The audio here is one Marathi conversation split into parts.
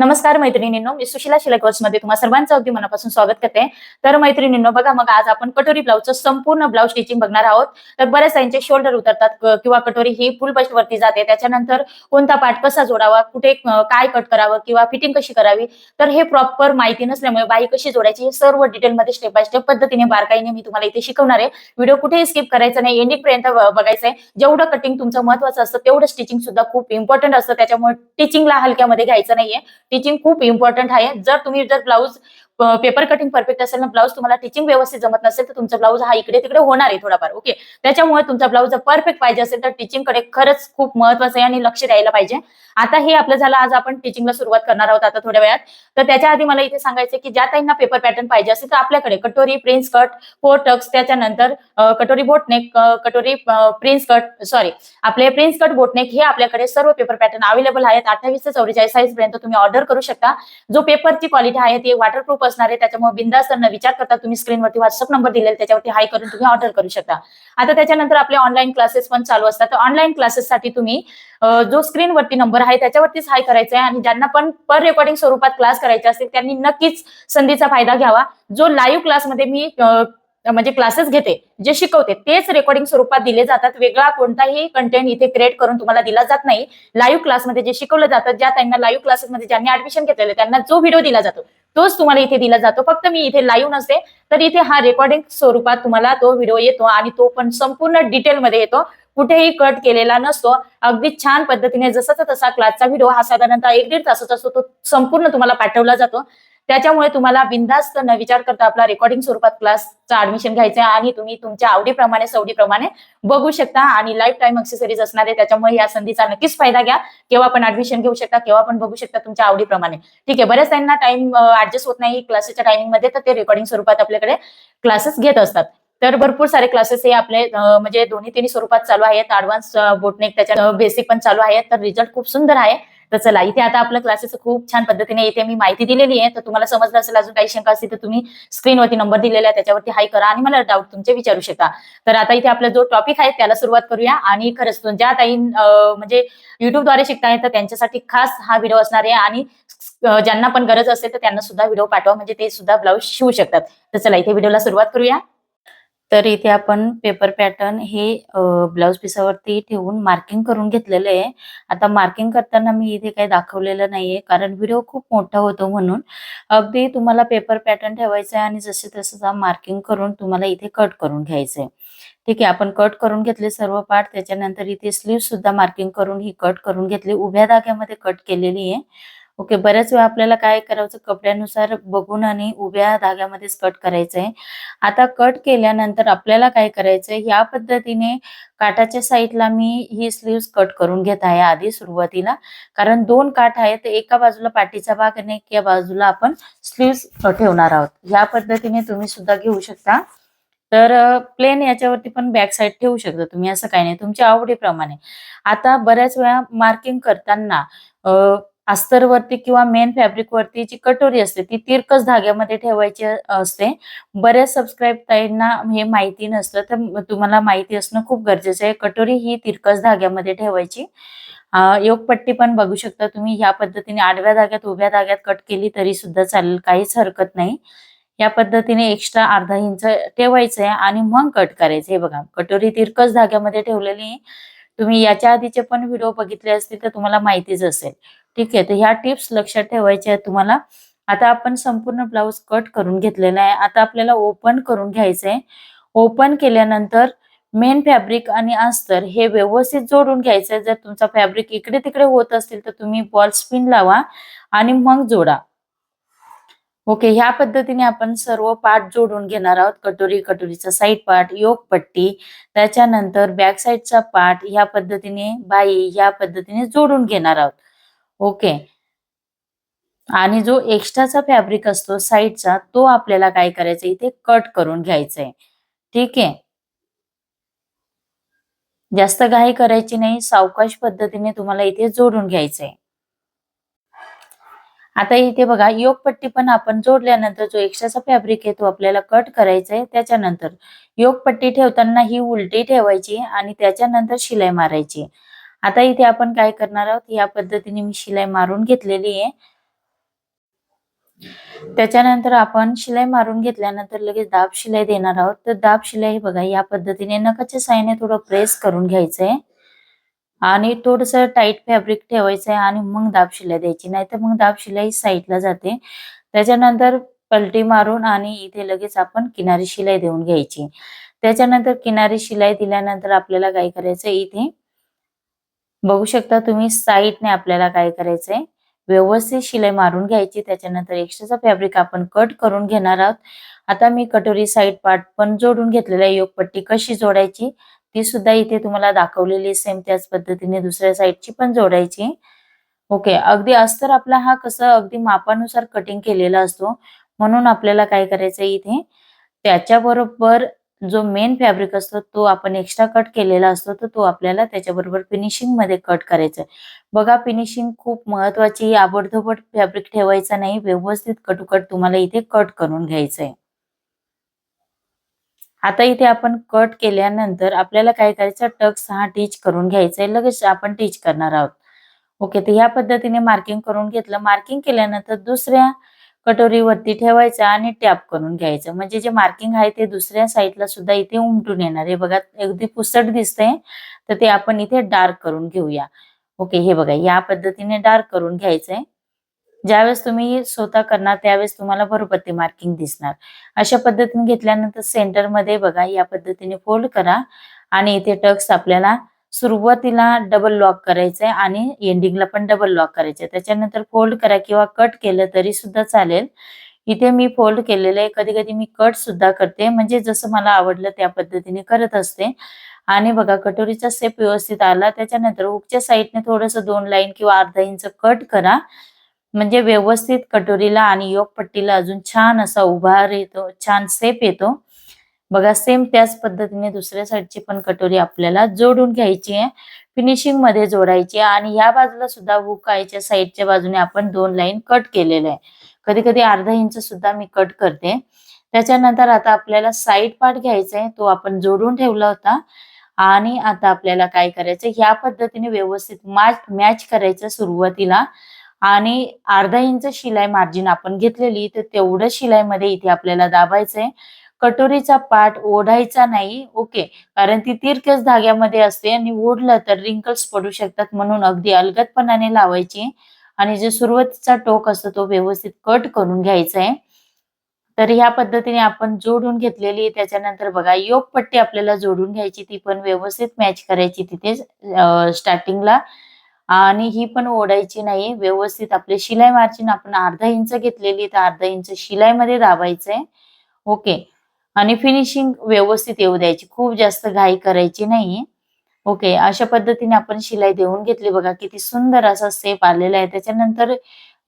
नमस्कार मैत्रिणींनो मी सुशिला शिलाई मध्ये तुम्हा सर्वांचं अगदी मनापासून स्वागत करते. तर मैत्रिणींनो बघा मग आज आपण कटोरी ब्लाऊजचं संपूर्ण ब्लाऊज स्टिचिंग बघणार आहोत. तर बऱ्याच त्यांचे शोल्डर उतरतात किंवा कटोरी ही फुल बस्ट वरती जाते. त्याच्यानंतर कोणता पार्ट कसा जोडावा कुठे काय कट करावं किंवा फिटिंग कशी करावी तर हे प्रॉपर माहिती नसल्यामुळे बाई कशी जोडायची हे सर्व डिटेलमध्ये स्टेप बाय स्टेप पद्धतीने बारकाईने मी तुम्हाला इथे शिकवणार आहे. व्हिडिओ कुठेही स्किप करायचा नाही. एंडिंग पर्यंत बघायचं आहे जेवढं कटिंग तुमचं महत्वाचं असतं तेवढं स्टिचिंग सुद्धा खूप इम्पॉर्टंट असतं. त्याच्यामुळे टीचिंगला हलक्यामध्ये घ्यायचं नाहीये. टीचिंग खूप इम्पॉर्टंट आहे. जर तुम्ही जर ब्लाऊज पेपर कटिंग परफेक्ट असेल ना ब्लाऊज तुम्हाला टीचिंग व्यवस्थित जमत नसेल तर तुमचा ब्लाऊज हा इकडे तिकडे होणार आहे थोडाफार ओके त्याच्यामुळे तुमचा ब्लाऊज जर परफेक्ट पाहिजे असेल तर टीचिंगकडे खरंच खूप महत्वाचं आहे आणि लक्ष द्यायला पाहिजे. आता हे आपलं झालं आज आपण टीचिंगला सुरुवात करणार आहोत आता थोड्या वेळात. तर त्याच्या आधी मला इथे सांगायचं की ज्या ताईंना पेपर पॅटर्न पाहिजे असेल तर आपल्याकडे कटोरी प्रिन्स कट फोर टक्स त्याच्यानंतर कटोरी बोटनेक कटोरी प्रिन्स कट सॉरी आपले प्रिन्स कट बोटनेक हे आपल्याकडे सर्व पेपर पॅटर्न अवेलेबल आहेत. अठ्ठावीस ते चौवेचाळीस साईज पर्यंत तुम्ही ऑर्डर करू शकता. जो पेपरची क्वालिटी आहे ती वॉटरप्रूफ असणार आहे त्याच्यामुळे बिंदास्त न विचार करता तुम्ही स्क्रीनवरती व्हॉट्सअप नंबर दिलेला त्याच्यावरती हाय करून तुम्ही ऑर्डर करू शकता. आता त्याच्यानंतर आपले ऑनलाईन क्लासेस पण चालू असतात. तर ऑनलाईन क्लासेससाठी तुम्ही जो स्क्रीनवरती नंबर आहे त्याच्यावरतीच हाय करायचा आहे आणि ज्यांना पण पर रेकॉर्डिंग स्वरूपात क्लास करायचे असतील त्यांनी नक्कीच संधीचा फायदा घ्यावा. जो लाईव्ह क्लासमध्ये मी म्हणजे क्लासेस घेते जे शिकवते तेच रेकॉर्डिंग स्वरूपात दिले जातात. वेगळा कोणताही कंटेंट इथे क्रिएट करून तुम्हाला दिला जात नाही. लाईव्ह क्लासमध्ये जे शिकवलं जातं ज्या त्यांना लाईव्ह क्लासेसमध्ये ज्यांनी ऍडमिशन घेतलेलं त्यांना जो व्हिडिओ दिला जातो तोच तुम्हाला इथे दिला जातो. फक्त मी इथे लाईव्ह नसते तर इथे हा रेकॉर्डिंग स्वरूपात तुम्हाला तो व्हिडिओ येतो आणि तो पण संपूर्ण डिटेलमध्ये येतो. कुठेही कट केलेला नसतो. अगदी छान पद्धतीने जसाचा तसा क्लासचा व्हिडिओ हा साधारणतः एक दीड तासाचा असतो तो संपूर्ण तुम्हाला पाठवला जातो. त्याच्यामुळे तुम्हाला बिंदास्त न विचार करता आपला रेकॉर्डिंग स्वरूपात क्लासचा ऍडमिशन घ्यायचं आहे आणि तुम्ही तुमच्या आवडीप्रमाणे सवडीप्रमाणे बघू शकता आणि लाईफ टाईम अक्सेसरीज असणार आहे. त्याच्यामुळे या संधीचा नक्कीच फायदा घ्या. केव्हा पण ऍडमिशन घेऊ शकता केव्हा पण बघू शकता तुमच्या आवडीप्रमाणे. ठीक आहे बऱ्याच त्यांना टाइम ऍडजस्ट होत नाही क्लासेसच्या टायमिंगमध्ये तर ते रेकॉर्डिंग स्वरूपात आपल्याकडे क्लासेस घेत असतात. तर भरपूर सारे क्लासेस हे आपले म्हणजे दोन्ही तिन्ही स्वरूपात चालू आहेत. ऍडव्हान्स बोटनेक त्याच्या बेसिक पण चालू आहे तर रिझल्ट खूप सुंदर आहे. तर चला इथे आता आपलं क्लासेस खूप छान पद्धतीने इथे मी माहिती दिलेली आहे. तर तुम्हाला समजलं असेल अजून काही शंका असतील तर तुम्ही स्क्रीनवरती नंबर दिलेला आहे त्याच्यावरती हाय करा आणि मला डाऊट तुमचे विचारू शकता. तर आता इथे आपला जो टॉपिक आहे त्याला सुरुवात करूया. आणि खरंच ज्या ताई म्हणजे युट्यूबद्वारे शिकताय तर त्यांच्यासाठी खास हा व्हिडिओ असणार आहे. आणि ज्यांना पण गरज असेल तर त्यांना सुद्धा व्हिडिओ पाठवा. म्हणजे ते सुद्धा ब्लाऊज शिवू शकतात. तर चला इथे व्हिडिओला सुरुवात करूया. तर इथे आपण पेपर पॅटर्न हे ब्लाऊज पिसावरती ठेवून मार्किंग करून घेतलेलं आहे. आता मार्किंग करताना मी इथे काही दाखवलेलं नाहीये कारण व्हिडिओ खूप मोठा होतो म्हणून. अगदी तुम्हाला पेपर पॅटर्न ठेवायचं आहे आणि जसे तसं मार्किंग करून तुम्हाला इथे कट करून घ्यायचंय. ठीक आहे आपण कट करून घेतले सर्व पार्ट त्याच्यानंतर इथे स्लीव सुद्धा मार्किंग करून ही कट करून घेतली. उभ्या धाग्यामध्ये कट केलेली आहे. ओके बऱ्याच वेळा आपल्याला काय करायचं कपड्यानुसार बघून आणि उभ्या धाग्यामध्येच कट करायचं आहे आता कट केल्यानंतर आपल्याला काय करायचंय या पद्धतीने काठाच्या साईडला मी ही स्लीव्स कट करून घेत आहे आधी सुरुवातीला. कारण दोन काठ आहेत एका बाजूला पाठीचा भाग आणि एका बाजूला आपण स्लीव्स ठेवणार आहोत. या पद्धतीने तुम्ही सुद्धा घेऊ शकता. तर प्लेन याच्यावरती पण बॅक साईड ठेवू शकता तुम्ही असं काही नाही. तुमच्या आवडीप्रमाणे. आता बऱ्याच वेळा मार्किंग करताना अस्तरवरती किंवा मेन फॅब्रिक वरती जी कटोरी असते ती तिरकस धाग्यामध्ये ठेवायची असते. बऱ्याच सबस्क्राईब ताईंना हे माहिती नसतं तर तुम्हाला माहिती असणं खूप गरजेचं आहे. कटोरी ही तिरकस धाग्यामध्ये ठेवायची. योगपट्टी पण बघू शकता तुम्ही. या पद्धतीने आडव्या धाग्यात उभ्या धाग्यात कट केली तरी सुद्धा चालेल. काहीच हरकत नाही. या पद्धतीने एक्स्ट्रा अर्धा इंच ठेवायचं आहे आणि मग कट करायचं. हे बघा कटोरी तिरकस धाग्यामध्ये ठेवलेली आहे. तुम्ही याच्या आधीचे पण व्हिडिओ बघितले असतील तर तुम्हाला माहितीच असेल. ठीक आहे. तर ह्या टिप्स लक्षात ठेवायच्या आहेत तुम्हाला. आता आपण संपूर्ण ब्लाऊज कट करून घेतलेला आहे. आता आपल्याला ओपन करून घ्यायचंय ओपन केल्यानंतर मेन फॅब्रिक आणि अस्तर हे व्यवस्थित जोडून घ्यायचंय जर तुमचा फॅब्रिक इकडे तिकडे होत असतील तर तुम्ही बॉल स्पिन लावा आणि मग जोडा. ओके. ह्या पद्धतीने आपण सर्व पार्ट जोडून घेणार आहोत. कटोरी कटोरीचा साईड पार्ट योग पट्टी त्याच्यानंतर बॅक साईडचा पार्ट ह्या पद्धतीने बाई ह्या पद्धतीने जोडून घेणार आहोत. ओके. आणि जो एक्स्ट्राचा फॅब्रिक असतो साईडचा तो आपल्याला काय करायचा इथे कट करून घ्यायचा आहे ठीक आहे? जास्त घाई करायची नाही सावकाश पद्धतीने तुम्हाला इथे जोडून घ्यायचंय. आता इथे बघा योगपट्टी पण आपण जोडल्यानंतर जो एक्स्ट्राचा फॅब्रिक आहे तो आपल्याला कट करायचा आहे त्याच्यानंतर योगपट्टी ठेवताना ही उलटी ठेवायची आणि त्याच्यानंतर शिलाई मारायची. आता इथे आपण काय करणार आहोत? या पद्धतीने मी शिलाई मारून घेतलेली आहे. त्याच्यानंतर आपण शिलाई मारून घेतल्यानंतर लगेच दाब शिलाई देणार आहोत. तर दाब शिलाई बघा या पद्धतीने नकाच्या साहाय्याने थोडं प्रेस करून घ्यायचंय. आणि थोडस टाईट फॅब्रिक ठेवायचंय आणि मग दाब शिलाई द्यायची. नाहीतर मग दाब शिलाई साईडला जाते. त्याच्यानंतर पलटी मारून आणि इथे लगेच आपण किनारी शिलाई देऊन घ्यायची. त्याच्यानंतर किनारी शिलाई दिल्यानंतर आपल्याला काय करायचं इथे बघू शकता तुम्ही साईडने आपल्याला काय करायचंय. व्यवस्थित शिलाई मारून घ्यायची. त्याच्यानंतर एक्स्ट्राचा फॅब्रिक आपण कट करून घेणार आहोत. आता मी कटोरी साईड पार्ट पण जोडून घेतलेला आहे. योगपट्टी कशी जोडायची ती सुद्धा इथे तुम्हाला दाखवलेली सेम त्याच पद्धतीने दुसऱ्या साईडची पण जोडायची. ओके अगदी अस्तर आपला हा कसं अगदी मापानुसार कटिंग केलेला असतो. म्हणून आपल्याला काय करायचं इथे? त्याच्याबरोबर जो मेन फॅब्रिक असतो तो आपण एक्स्ट्रा कट केलेला असतो तर तो आपल्याला त्याच्याबरोबर फिनिशिंगमध्ये कट करायचा बघा फिनिशिंग खूप महत्वाची आबडधोबड फॅब्रिक ठेवायचा नाही व्यवस्थित कटुकट तुम्हाला इथे कट करून घ्यायचं आहे आता इथे आपण कट केल्यानंतर आपल्याला काय करायचं टक्स हा टीच करून घ्यायचा आहे लगेच आपण टीच करणार आहोत. ओके तर ह्या पद्धतीने मार्किंग करून घेतलं. मार्किंग केल्यानंतर दुसऱ्या कटोरीवरती ठेवायचं आणि टॅप करून घ्यायचं. म्हणजे जे मार्किंग आहे ते दुसऱ्या साईडला सुद्धा इथे उमटून येणार आहे. बघा अगदी पुसट दिसतंय. तर ते आपण इथे डार्क करून घेऊया. ओके हे बघा या पद्धतीने डार्क करून घ्यायचंय. ज्यावेळेस तुम्ही स्वतः करणार त्यावेळेस तुम्हाला बरोबर ते मार्किंग दिसणार. अशा पद्धतीने घेतल्यानंतर सेंटरमध्ये बघा या पद्धतीने फोल्ड करा. आणि इथे टक्स आपल्याला सुरुवातीला डबल लॉक करायचंय आणि एंडिंगला पण डबल लॉक करायचंय. त्याच्यानंतर फोल्ड करा किंवा कट केलं तरी सुद्धा चालेल. इथे मी फोल्ड केलेलं आहे. कधी कधी मी कट सुद्धा करते. म्हणजे जसं मला आवडलं त्या पद्धतीने करत असते. आणि बघा कटोरीचा सेप व्यवस्थित आला. त्याच्यानंतर हुकच्या साईडने थोडस दोन लाईन किंवा अर्धा इंच कट करा. म्हणजे व्यवस्थित कटोरीला आणि योग पट्टीला अजून छान असा उभार येतो छान सेप येतो. बघा सेम त्याच पद्धतीने दुसऱ्या साईडची पण कटोरी आपल्याला जोडून घ्यायची आहे. फिनिशिंगमध्ये जोडायची आहे आणि या बाजूला सुद्धा हुक साईडच्या बाजूने आपण दोन लाईन कट केलेले आहे. कधी कधी अर्धा इंच सुद्धा मी कट करते. त्याच्यानंतर आता आपल्याला साईड पार्ट घ्यायचा आहे तो आपण जोडून ठेवला होता. आणि आता आपल्याला काय करायचं ह्या पद्धतीने व्यवस्थित मॅच मॅच करायचं सुरुवातीला. आणि अर्धा इंच शिलाई मार्जिन आपण घेतलेली तर तेवढं शिलाईमध्ये इथे आपल्याला दाबायचंय. कटोरीचा पाठ ओढायचा नाही. ओके. कारण ती तिरकस धाग्यामध्ये असते आणि ओढलं तर रिंकल्स पडू शकतात म्हणून अगदी अलगदपणाने लावायची. आणि जे सुरुवातीचा टोक असतो तो व्यवस्थित कट करून घ्यायचा आहे तर ह्या पद्धतीने आपण जोडून घेतलेली त्याच्यानंतर बघा योग पट्टी आपल्याला जोडून घ्यायची ती पण व्यवस्थित मॅच करायची तिथे स्टार्टिंगला आणि ही पण ओढायची नाही. व्यवस्थित आपले शिलाई मार्जिन आपण अर्धा इंच घेतलेली तर अर्धा इंच शिलाईमध्ये दाबायचंय. ओके. आणि फिनिशिंग व्यवस्थित येऊ द्यायची. खूप जास्त घाई करायची नाही ओके अशा पद्धतीने आपण शिलाई देऊन घेतली बघा किती सुंदर असा सेप आलेला आहे. त्याच्यानंतर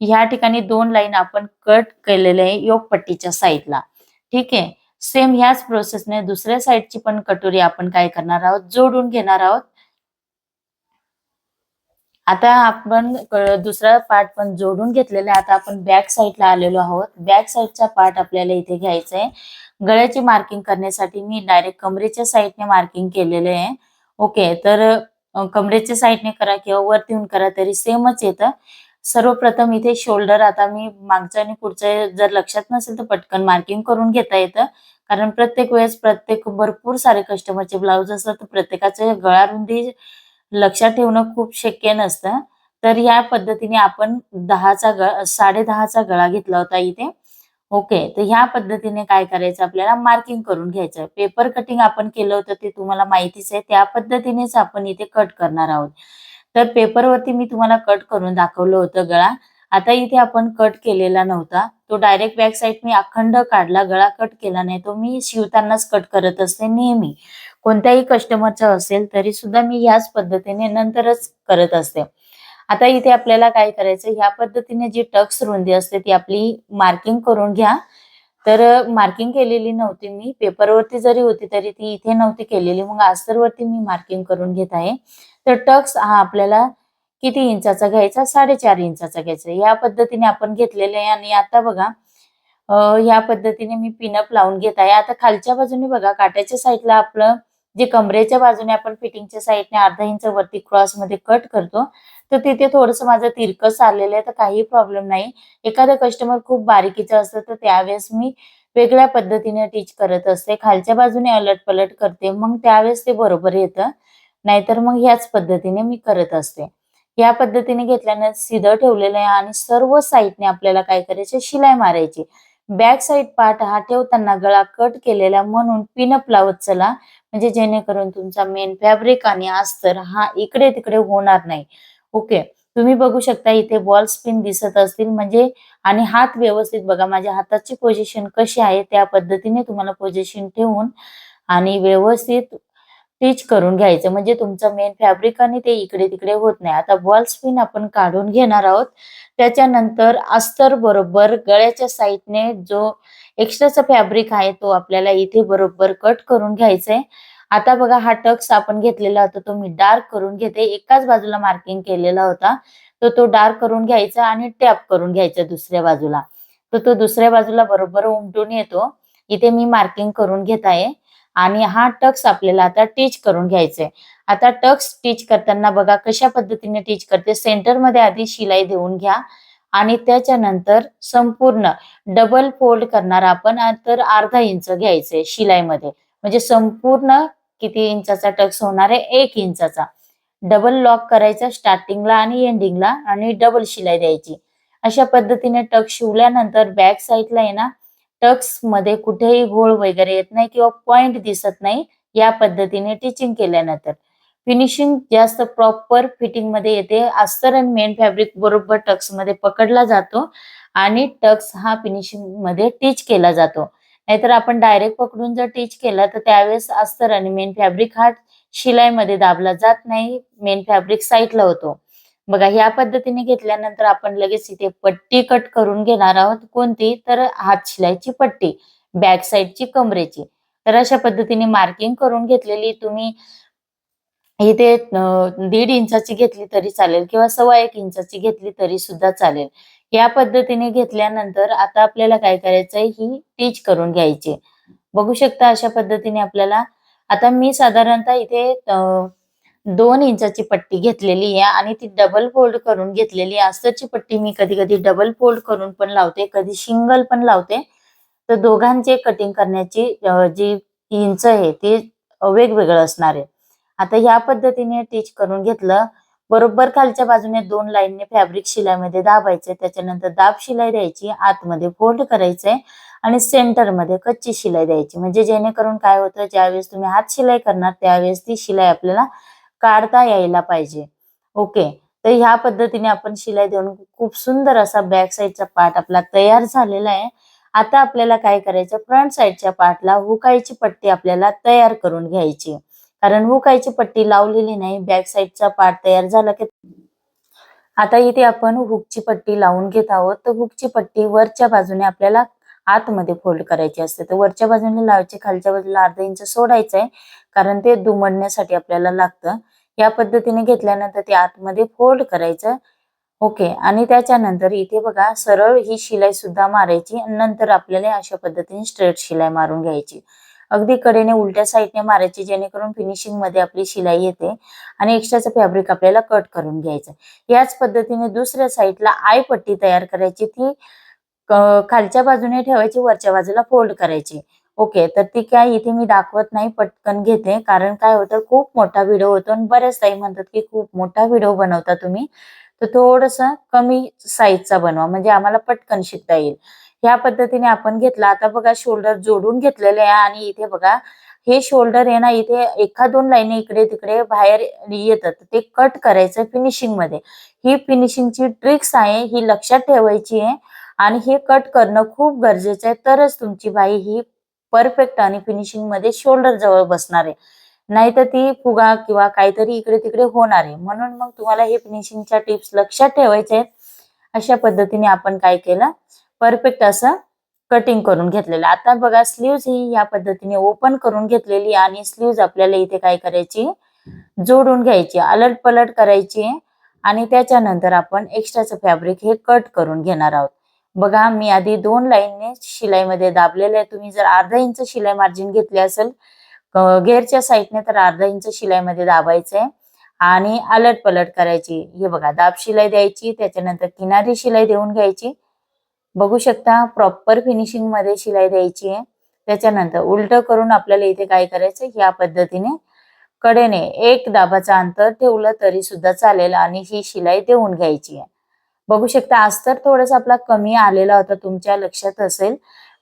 ह्या ठिकाणी दोन लाईन आपण कट केलेले आहे योगपट्टीच्या साईडला ठीक आहे? सेम ह्याच प्रोसेसने दुसऱ्या साईडची पण कटोरी आपण काय करणार आहोत? जोडून घेणार आहोत. आता आपण दुसरा पार्ट पण जोडून घेतलेला आहे. आता आपण बॅक साईडला आलेलो आहोत. बॅक साईडचा पार्ट आपल्याला इथे घ्यायचा आहे. गळ्याची मार्किंग करण्यासाठी मी डायरेक्ट कमरेच्या साईडने मार्किंग केलेले आहे. ओके तर कमरेच्या साईडने करा किंवा वरती येऊन करा तरी सेमच येतं. सर्वप्रथम इथे शोल्डर आता मी मागचं आणि पुढचं जर लक्षात नसेल तर पटकन मार्किंग करून घेता येतं. कारण प्रत्येक वेळेस प्रत्येक भरपूर सारे कस्टमरचे ब्लाऊज असतात तर प्रत्येकाचे गळा रुंदी लक्षात ठेवणं खूप शक्य नसतं. तर या पद्धतीने आपण दहाचा गळा साडे दहाचा गळा घेतला होता इथे. ओके तर ह्या पद्धतीने काय करायचं? आपल्याला मार्किंग करून घ्यायचं. पेपर कटिंग आपण केलं होतं ते तुम्हाला माहितीच आहे. त्या पद्धतीनेच आपण इथे कट करणार आहोत. तर पेपरवरती मी तुम्हाला कट करून दाखवलं होतं गळा. आता इथे आपण कट केलेला नव्हता. तो डायरेक्ट बॅक साईड मी अखंड काढला. गळा कट केला नाही. तो मी शिवतानाच कट करत असते नेहमी. कोणत्याही कस्टमरचा असेल तरी सुद्धा मी ह्याच पद्धतीने नंतरच करत असते. आता इथे आपल्याला काय करायचं ह्या पद्धतीने जी टक्स रुंदी असते ती आपली मार्किंग करून घ्या. तर मार्किंग केलेली नव्हती मी. पेपरवरती जरी होती तरी ती इथे नव्हती केलेली. मग आस्तरवरती मी मार्किंग करून घेत आहे. तर टक्स हा आपल्याला किती इंचाचा घ्यायचा? साडेचार इंचाचा घ्यायचा. या पद्धतीने आपण घेतलेले आहे. आणि आता बघा ह्या पद्धतीने मी पिनअप लावून घेत आहे. आता खालच्या बाजूने बघा काट्याच्या साईडला आपलं जे कमरेच्या बाजूने आपण फिटिंगच्या साईडने अर्धा इंच वरती क्रॉसमध्ये कट करतो तर तिथे थोडंसं माझं तिरकस आलेलं आहे तर काही प्रॉब्लेम नाही. एखादं कस्टमर खूप बारीकीचं असतं तर त्यावेळेस मी वेगळ्या पद्धतीने टीच करत असते. खालच्या बाजूने अलट पलट करते मग त्यावेळेस ते बरोबर येतं. नाहीतर मग ह्याच पद्धतीने मी करत असते. या पद्धतीने घेतल्याने सिधं ठेवलेलं आहे आणि सर्व साईडने आपल्याला काय करायचे? शिलाई मारायची. बॅक साईड पार्ट हा ठेवताना गळा कट केलेला म्हणून पिनअप लावत चला. म्हणजे जेणेकरून तुमचा मेन फॅब्रिक आणि अस्तर हा इकडे तिकडे होणार नाही. ओके. तुम्ही बघू शकता इथे बॉल स्पिन दिसत असतील. म्हणजे आणि हात व्यवस्थित बघा. माझ्या हाताची पोझिशन कशी आहे त्या पद्धतीने तुम्हाला पोझिशन ठेवून आणि व्यवस्थित टीच करून घ्यायचं. म्हणजे तुमचं मेन फॅब्रिक आणि ते इकडे तिकडे होत नाही. आता बॉल स्पिन आपण काढून घेणार आहोत. त्याच्यानंतर अस्तर बरोबर गळ्याच्या साईडने जो एक्स्ट्राचा फॅब्रिक आहे तो आपल्याला इथे बरोबर कट करून घ्यायचा आहे आता बघा हा टक्स आपण घेतलेला होता तो मी डार्क करून घेते. एकाच बाजूला मार्किंग केलेला होता. तर तो डार्क करून घ्यायचा आणि टॅप करून घ्यायचा दुसऱ्या बाजूला. तर तो दुसऱ्या बाजूला बरोबर उमटून येतो. इथे मी मार्किंग करून घेत आहे. आणि हा टक्स आपल्याला आता टीच करून घ्यायचंय आता टक्स टीच करताना बघा कशा पद्धतीने टीच करते? सेंटरमध्ये आधी शिलाई देऊन घ्या. आणि त्याच्यानंतर संपूर्ण डबल फोल्ड करणार आपण. तर अर्धा इंच घ्यायचंय शिलाईमध्ये. म्हणजे संपूर्ण किती इंचाचा टक्स होणार आहे? एक इंचाचा. डबल लॉक करायचा स्टार्टिंगला आणि एंडिंगला आणि डबल शिलाई द्यायची. अशा पद्धतीने टक्स शिवल्यानंतर बॅक साईडला आहे ना टक्समध्ये कुठेही घोळ वगैरे येत नाही किंवा पॉइंट दिसत नाही या पद्धतीने टिचिंग केल्यानंतर. फिनिशिंग जास्त प्रॉपर फिटिंगमध्ये येते. अस्तर आणि मेन फॅब्रिक बरोबर टक्समध्ये पकडला जातो आणि टक्स हा फिनिशिंगमध्ये टीच केला जातो. नाहीतर आपण डायरेक्ट पकडून जर टीच केला तर त्यावेळेस अस्तर आणि मेन फॅब्रिक हा शिलाईमध्ये दाबला जात नाही. मेन फॅब्रिक साईडला होतो. बघा ह्या पद्धतीने घेतल्यानंतर आपण लगेच इथे पट्टी कट करून घेणार आहोत. कोणती? तर हात शिलाईची पट्टी बॅक साईडची कमरेची. तर अशा पद्धतीने मार्किंग करून घेतलेली तुम्ही इथे दीड इंचाची घेतली तरी चालेल किंवा सव्वा एक इंचाची घेतली तरी सुद्धा चालेल. या पद्धतीने घेतल्यानंतर आता आपल्याला काय करायचंय ही टीच करून घ्यायची. बघू शकता अशा पद्धतीने आपल्याला आता मी साधारणतः इथे दोन इंचाची पट्टी घेतलेली आहे आणि ती डबल फोल्ड करून घेतलेली आहे. अस्तरची पट्टी मी कधी कधी डबल फोल्ड करून पण लावते कधी शिंगल पण लावते. तर दोघांचे कटिंग करण्याची जी इंच आहे ते वेगवेगळं असणार आहे. आता ह्या पद्धतीने टीच करून घेतलं. बरोबर खालच्या बाजूने दोन लाईनने फॅब्रिक शिलाईमध्ये दाबायचे त्याच्यानंतर दाब शिलाई द्यायची आतमध्ये फोल्ड करायचंय आणि सेंटरमध्ये कच्ची शिलाई द्यायची. म्हणजे जेणेकरून काय होतं ज्यावेळेस तुम्ही हात शिलाई करणार त्यावेळेस ती शिलाई आपल्याला काढता यायला पाहिजे. ओके? तर ह्या पद्धतीने आपण शिलाई देऊन खूप सुंदर असा बॅक साईडचा पार्ट आपला तयार झालेला आहे. आता आपल्याला काय करायचं फ्रंट साईडच्या पार्टला हुकायची पट्टी आपल्याला तयार करून घ्यायची. कारण हुकायची पट्टी लावलेली नाही बॅक साईडचा पार्ट तयार झाला की आता इथे आपण हुकची पट्टी लावून घेत आहोत. तर हुकची पट्टी वरच्या बाजूने आपल्याला आतमध्ये फोल्ड करायची असते. तर वरच्या बाजूने लावायची खालच्या बाजूला अर्धा इंच सोडायचंय कारण ते दुमडण्यासाठी आपल्याला लागतं. या पद्धतीने घेतल्यानंतर ते आतमध्ये फोल्ड करायचं. ओके आणि त्याच्यानंतर इथे बघा सरळ ही शिलाई सुद्धा मारायची आणि नंतर आपल्याला अशा पद्धतीने स्ट्रेट शिलाई मारून घ्यायची. अगदी कडेने उलट्या साईडने मारायची जेणेकरून फिनिशिंगमध्ये आपली शिलाई येते आणि एक्स्ट्राचं फॅब्रिक आपल्याला कट करून घ्यायचं. याच पद्धतीने दुसऱ्या साईडला आय पट्टी तयार करायची ती खालच्या बाजूने ठेवायची वरच्या बाजूला फोल्ड करायची. ओके तर ती काय इथे मी दाखवत नाही पटकन घेते. कारण काय होतं खूप मोठा व्हिडिओ होतो आणि बऱ्याच ताई म्हणतात की खूप मोठा व्हिडिओ बनवता तुम्ही. तर थोडस कमी साईजचा बनवा म्हणजे आम्हाला पटकन शिकता येईल. ह्या पद्धतीने आपण घेतला. आता बघा शोल्डर जोडून घेतलेले आहे आणि इथे बघा हे शोल्डर आहे ना इथे एका दोन लाईन इकडे तिकडे बाहेर येतात. ते कट करायचं फिनिशिंगमध्ये. ही फिनिशिंगची ट्रिक्स आहे ही लक्षात ठेवायची आहे. आणि हे कट करणं खूप गरजेचं आहे. तरच तुमची बाई ही परफेक्ट आणि फिनिशिंगमध्ये शोल्डर जवळ बसणार आहे. नाहीतर ती फुगा किंवा काहीतरी इकडे तिकडे होणार आहे. म्हणून मग तुम्हाला हे फिनिशिंगच्या टिप्स लक्षात ठेवायच्या आहेत. अशा पद्धतीने आपण काय केलं? परफेक्ट असं कटिंग करून घेतलेलं. आता बघा स्लीव्ज ही या पद्धतीने ओपन करून घेतलेली आणि स्लीव्ज आपल्याला इथे काय करायची? जोडून घ्यायची अलट पलट करायची आणि त्याच्यानंतर आपण एक्स्ट्राचं फॅब्रिक हे कट करून घेणार आहोत. बघा मी आधी दोन लाईनने शिलाईमध्ये दाबलेले आहे. तुम्ही जर अर्धा इंच शिलाई मार्जिन घेतली असेल घेरच्या साईडने तर अर्धा इंच शिलाईमध्ये दाबायचंय आणि अलट पलट करायची. हे बघा दाब शिलाई द्यायची त्याच्यानंतर किनारी शिलाई देऊन घ्यायची बघू शकता प्रॉपर फिनिशिंगमध्ये शिलाई द्यायची आहे. त्याच्यानंतर उलट करून आपल्याला इथे काय करायचं या पद्धतीने कडेने एक दाबाचं अंतर ठेवलं तरी सुद्धा चालेल आणि ही शिलाई देऊन घ्यायची आहे. बघू शकता अस्तर थोडस आपला कमी आलेला होता तुमच्या लक्षात असेल.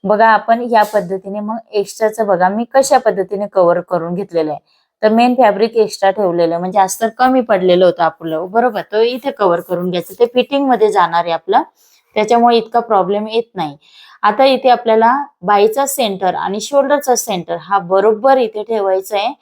बघा आपण या पद्धतीने मग एक्स्ट्राचं बघा मी कशा पद्धतीने कव्हर करून घेतलेलं आहे. तर मेन फॅब्रिक एक्स्ट्रा ठेवलेलं म्हणजे अस्तर कमी पडलेलं होतं आपलं. बरोबर तो इथे कव्हर करून घ्यायचं. ते फिटिंगमध्ये जाणार आहे आपलं. त्याच्यामुळे इतका प्रॉब्लेम येत नाही. आता इथे आपल्याला बाईचा सेंटर आणि शोल्डरचा सेंटर हा बरोबर इथे ठेवायचा आहे.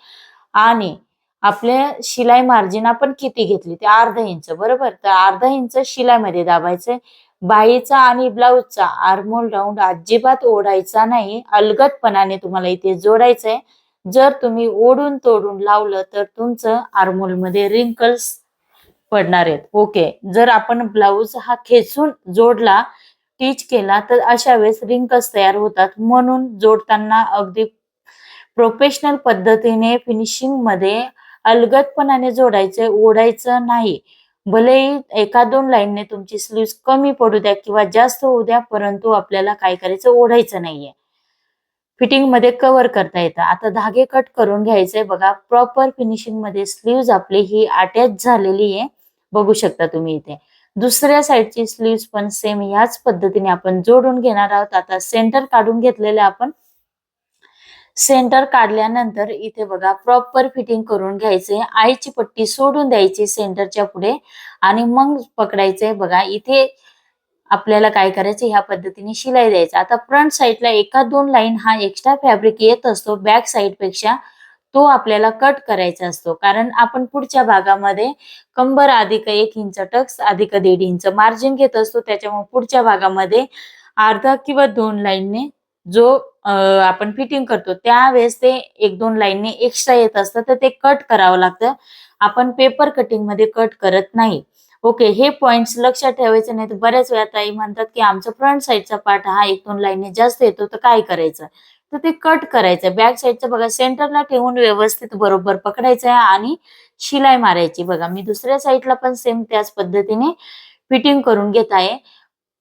आणि आपल्या शिलाई मार्जिन आपण किती घेतली? ते अर्धा इंच बरोबर? तर अर्धा इंच शिलाईमध्ये दाबायचंय. बाईचा आणि ब्लाऊजचा आर्मोल राऊंड अजिबात ओढायचा नाही. अलगदपणाने तुम्हाला इथे जोडायचंय. जर तुम्ही ओढून तोडून लावलं तर तुमचं आर्मोलमध्ये रिंकल्स पडणार आहेत. ओके जर आपण ब्लाऊज हा खेचून जोडला टीच केला तर अशा वेळेस रिंकल्स तयार होतात. म्हणून जोडताना अगदी प्रोफेशनल पद्धतीने फिनिशिंगमध्ये अलगदपणाने जोडायचं ओढायचं नाही. भलेही एका दोन लाईनने तुमची स्लीव्ह कमी पडू द्या किंवा जास्त होऊ द्या परंतु आपल्याला काय करायचं ओढायचं नाहीये. फिटिंगमध्ये कव्हर करता येतं. आता धागे कट करून घ्यायचे बघा प्रॉपर फिनिशिंगमध्ये स्लीव्ज आपली ही अटॅच झालेली आहे. बघू शकता तुम्ही इथे. दुसऱ्या साईडची स्लीव्स पण सेम याच पद्धतीने आपण जोडून घेणार आहोत. आता सेंटर काढून घेतलेले आपण. सेंटर काढल्यानंतर इथे बघा प्रॉपर फिटिंग करून घ्यायचे. आईची पट्टी सोडून द्यायची सेंटरच्या पुढे. आणि मग पकडायचंय बघा इथे आपल्याला काय करायचं? ह्या पद्धतीने शिलाई द्यायचं. आता फ्रंट साईडला एका दोन लाईन हा एक्स्ट्रा फॅब्रिक येत असतो. बॅक साईडपेक्षा तो आपल्याला कट करायचा असतो. कारण आपण पुढच्या भागामध्ये कंबर अधिक एक इंच टक्स अधिक दीड इंच मार्जिन घेत असतो. त्याच्यामुळे पुढच्या भागामध्ये अर्धा किंवा दोन लाईनने जो आपण फिटिंग करतो त्यावेळेस ते एक दोन लाईनने एक्स्ट्रा येत असतं. तर ते कट करावं लागतं. आपण पेपर कटिंगमध्ये कट करत नाही. ओके हे पॉइंट्स लक्षात ठेवायचे नाही तर बऱ्याच वेळा ताई म्हणतात की आमचा फ्रंट साईडचा पार्ट हा एक दोन लाईनने जास्त येतो. तर काय करायचं? तर ते कट करायचं. बॅक साईडचं बघा सेंटरला ठेवून व्यवस्थित बरोबर पकडायचं आहे आणि शिलाई मारायची. बघा मी दुसऱ्या साईडला पण सेम त्याच पद्धतीने फिटिंग करून घेत आहे.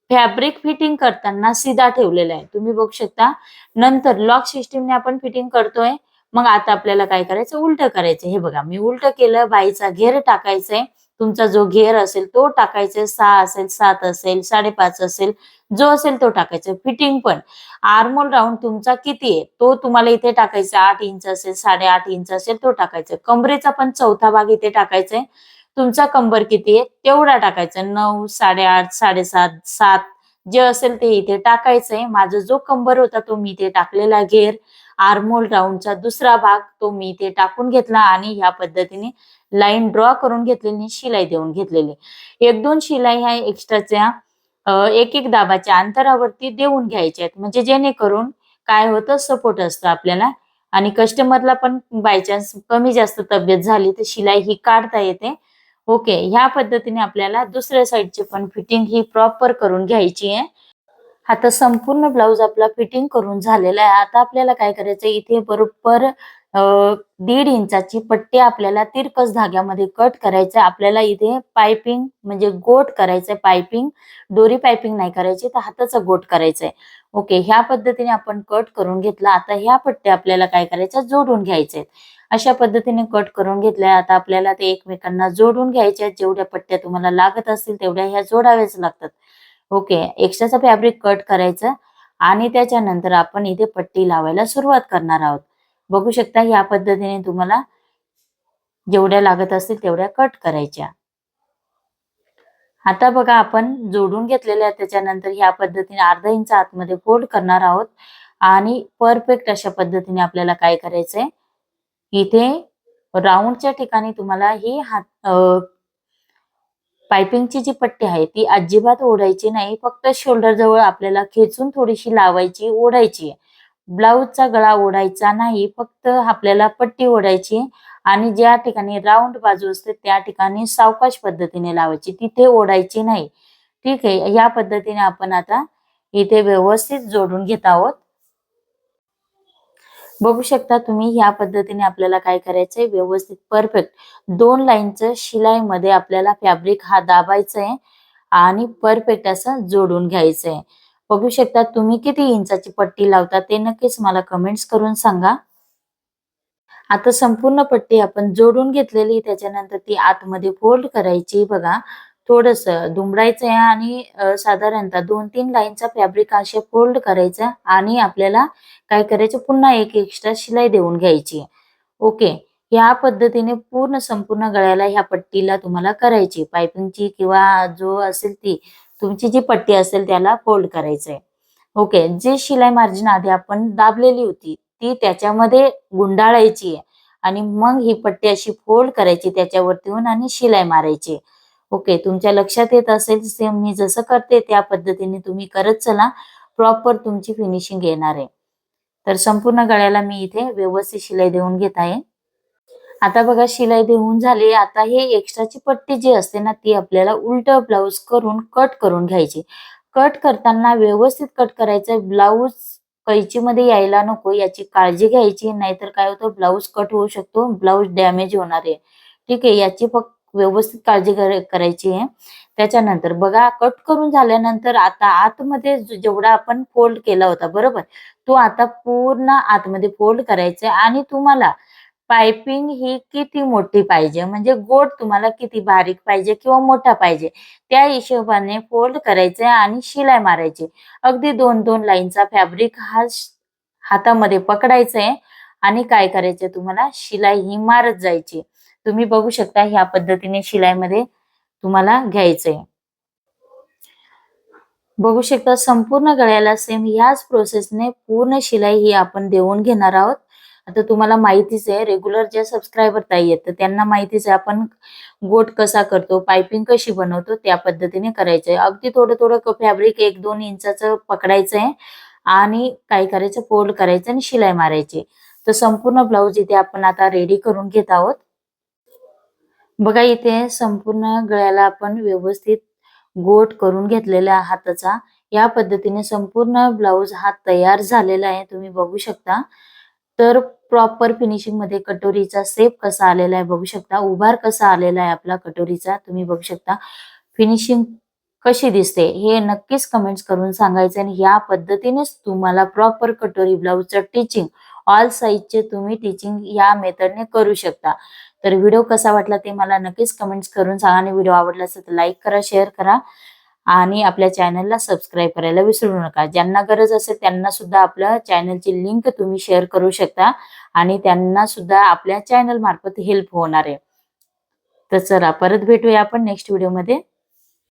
फॅब्रिक फिटिंग करताना सीधा ठेवलेला आहे. तुम्ही बघू शकता नंतर लॉक सिस्टीमने आपण फिटिंग करतोय. मग आता आपल्याला काय करायचं? उलट करायचं. हे बघा मी उलट केलं बाईचा घेर टाकायचंय. तुमचा जो घेर असेल तो टाकायचा सहा असेल सात असेल साडेपाच असेल जो असेल तो टाकायचा. फिटिंग पण. आर्मोल राऊंड तुमचा किती आहे? तो तुम्हाला इथे टाकायचा. आठ इंच असेल साडेआठ इंच असेल तो टाकायचा. कमरेचा पण चौथा भाग इथे टाकायचा आहे. तुमचा कंबर किती आहे? तेवढा टाकायचा. नऊ साडेआठ साडेसात सात जे असेल ते इथे टाकायचंय माझा जो कंबर होता तो मी इथे टाकलेला घेर. आर्मोल राऊंडचा दुसरा भाग तो मी इथे टाकून घेतला आणि ह्या पद्धतीने लाईन ड्रॉ करून घेतलेली शिलाई देऊन घेतलेली. एक दोन शिलाई ह्या एक्स्ट्राच्या एक एक दाबाच्या अंतरावरती देऊन घ्यायच्या आहेत. म्हणजे जेणेकरून काय होतं सपोर्ट असतो आपल्याला. आणि कस्टमरला पण बायचान्स कमी जास्त तब्येत झाली तर शिलाई ही काढता येते. ओके ह्या पद्धतीने आपल्याला दुसऱ्या साईडची पण फिटिंग ही प्रॉपर करून घ्यायची आहे. आता संपूर्ण ब्लाऊज आपला फिटिंग करून झालेला आहे. आता आपल्याला काय करायचं इथे बरोबर दीड इंचाची पट्टी आपल्याला तिरकस धाग्यामध्ये कट करायचं आपल्याला इथे पायपिंग म्हणजे गोट करायचंय पायपिंग. दोरी पायपिंग नाही करायची तर हाताचा गोट करायचंय. ओके ह्या पद्धतीने आपण कट करून घेतला. आता ह्या पट्ट्या आपल्याला काय करायच्या जोडून घ्यायचे अशा पद्धतीने कट करून घेतल्या. आता आपल्याला ते एकमेकांना जोडून घ्यायच्या जेवढ्या पट्ट्या तुम्हाला लागत असतील तेवढ्या ह्या जोडाव्याच लागतात. ओके एक्स्ट्राचं फॅब्रिक कट करायचं आणि त्याच्यानंतर आपण इथे पट्टी लावायला सुरुवात करणार आहोत. बघू शकता या पद्धतीने तुम्हाला जेवढ्या लागत असतील तेवढ्या कट करायच्या. आता बघा आपण जोडून घेतलेल्या त्याच्यानंतर ह्या पद्धतीने अर्धा इंच आतमध्ये फोल्ड करणार आहोत आणि परफेक्ट अशा पद्धतीने आपल्याला काय करायचंय? इथे राऊंडच्या ठिकाणी तुम्हाला ही हात पायपिंगची जी पट्टी आहे ती अजिबात ओढायची नाही. फक्त शोल्डर जवळ आपल्याला खेचून थोडीशी लावायची ओढायची. ब्लाऊजचा गळा ओढायचा नाही फक्त आपल्याला पट्टी ओढायची आणि ज्या ठिकाणी राऊंड बाजू असते त्या ठिकाणी सावकाश पद्धतीने लावायची. तिथे ओढायची नाही. ठीक आहे या पद्धतीने आपण आता इथे व्यवस्थित जोडून घेत आहोत. बघू शकता तुम्ही ह्या पद्धतीने आपल्याला काय करायचंय? व्यवस्थित परफेक्ट दोन लाईनचं शिलाईमध्ये आपल्याला फॅब्रिक हा दाबायचा आहे आणि परफेक्ट असं जोडून घ्यायचंय. बघू शकता तुम्ही किती इंचाची पट्टी लावता ते नक्कीच मला कमेंट्स करून सांगा. आता संपूर्ण पट्टी आपण जोडून घेतलेली त्याच्यानंतर ती आतमध्ये फोल्ड करायची बघा. थोडस दुमडायचं आहे आणि साधारणतः दोन तीन लाईनचा फॅब्रिक असे फोल्ड करायचा आणि आपल्याला काय करायचं? पुन्हा एक एक्स्ट्रा शिलाई देऊन घ्यायची. ओके या पद्धतीने पूर्ण संपूर्ण गळ्याला ह्या पट्टीला तुम्हाला करायची. पायपिंगची किंवा जो असेल ती तुमची जी पट्टी असेल त्याला फोल्ड करायचंय. ओके जी शिलाई मार्जिन आधी आपण दाबलेली होती ती त्याच्यामध्ये गुंडाळायची आणि मग ही पट्टी अशी फोल्ड करायची त्याच्यावरती येऊन आणि शिलाई मारायची ओके तुमच्या लक्षात येत असेल सेम मी जसं करते त्या पद्धतीने तुम्ही करत चला. प्रॉपर तुमची फिनिशिंग येणार आहे. तर संपूर्ण गळ्याला मी इथे व्यवस्थित शिलाई देऊन घेत आहे. आता बघा शिलाई देऊन झाली. आता हे एक्स्ट्राची पट्टी जी असते ना ती आपल्याला उलट ब्लाऊज करून कट करून घ्यायची. कट करताना व्यवस्थित कट करायचं. ब्लाऊज कैचीमध्ये यायला नको याची काळजी घ्यायची. नाहीतर काय होतं ब्लाऊज कट होऊ शकतो. ब्लाऊज डॅमेज होणार आहे. ठीक आहे याची फक्त व्यवस्थित काळजी करायची आहे. त्याच्यानंतर बघा कट करून झाल्यानंतर आता आतमध्ये जेवढा आपण फोल्ड केला होता बरोबर? तो आता पूर्ण आतमध्ये फोल्ड करायचा आहे आणि तुम्हाला पायपिंग ही किती मोठी पाहिजे म्हणजे गोट तुम्हाला किती बारीक पाहिजे किंवा मोठा पाहिजे त्या हिशोबाने फोल्ड करायचे आणि शिलाई मारायची. अगदी दोन दोन लाईनचा फॅब्रिक हा हातामध्ये पकडायचा आहे आणि काय करायचं तुम्हाला? शिलाई ही मारत जायची. तुम्ही बघू शकता ह्या पद्धतीने शिलाईमध्ये तुम्हाला घ्यायचंय. बघू शकता संपूर्ण गळ्याला सेम ह्याच प्रोसेसने पूर्ण शिलाई ही आपण देऊन घेणार आहोत. आता तुम्हाला माहितीच आहे रेग्युलर ज्या सबस्क्रायबर ताई आहेत तर त्यांना माहितीच आहे आपण गोट कसा करतो पायपिंग कशी बनवतो त्या पद्धतीने करायचंय. अगदी थोडं थोडं फॅब्रिक एक दोन इंचाचं पकडायचं आहे आणि काय करायचं फोल्ड करायचं आणि शिलाई मारायची. तर संपूर्ण ब्लाऊज इथे आपण आता रेडी करून घेत आहोत. बघा इथे संपूर्ण गळ्याला आपण व्यवस्थित गोट करून घेतलेला हाताचा. या पद्धतीने संपूर्ण ब्लाऊज हा तयार झालेला आहे. तुम्ही बघू शकता. तर प्रॉपर फिनिशिंगमध्ये कटोरीचा सेप कसा आलेला आहे बघू शकता. उभार कसा आलेला आहे आपला कटोरीचा तुम्ही बघू शकता. फिनिशिंग कशी दिसते हे नक्कीच कमेंट्स करून सांगायचं आणि या पद्धतीनेच तुम्हाला प्रॉपर कटोरी ब्लाऊजचं टीचिंग ऑल साईजचे तुम्ही टीचिंग या मेथडने करू शकता. तर व्हिडिओ कसा वाटला ते मला नक्कीच कमेंट्स करून सांगा आणि व्हिडिओ आवडला असेल तर लाईक करा शेअर करा. आणि आपल्या चॅनलला सबस्क्राईब करायला विसरू नका. ज्यांना गरज असेल त्यांना सुद्धा आपल्या चॅनलची लिंक तुम्ही शेअर करू शकता आणि त्यांना सुद्धा आपल्या चॅनल मार्फत हेल्प होणार आहे. तर चला परत भेटूया आपण नेक्स्ट व्हिडिओमध्ये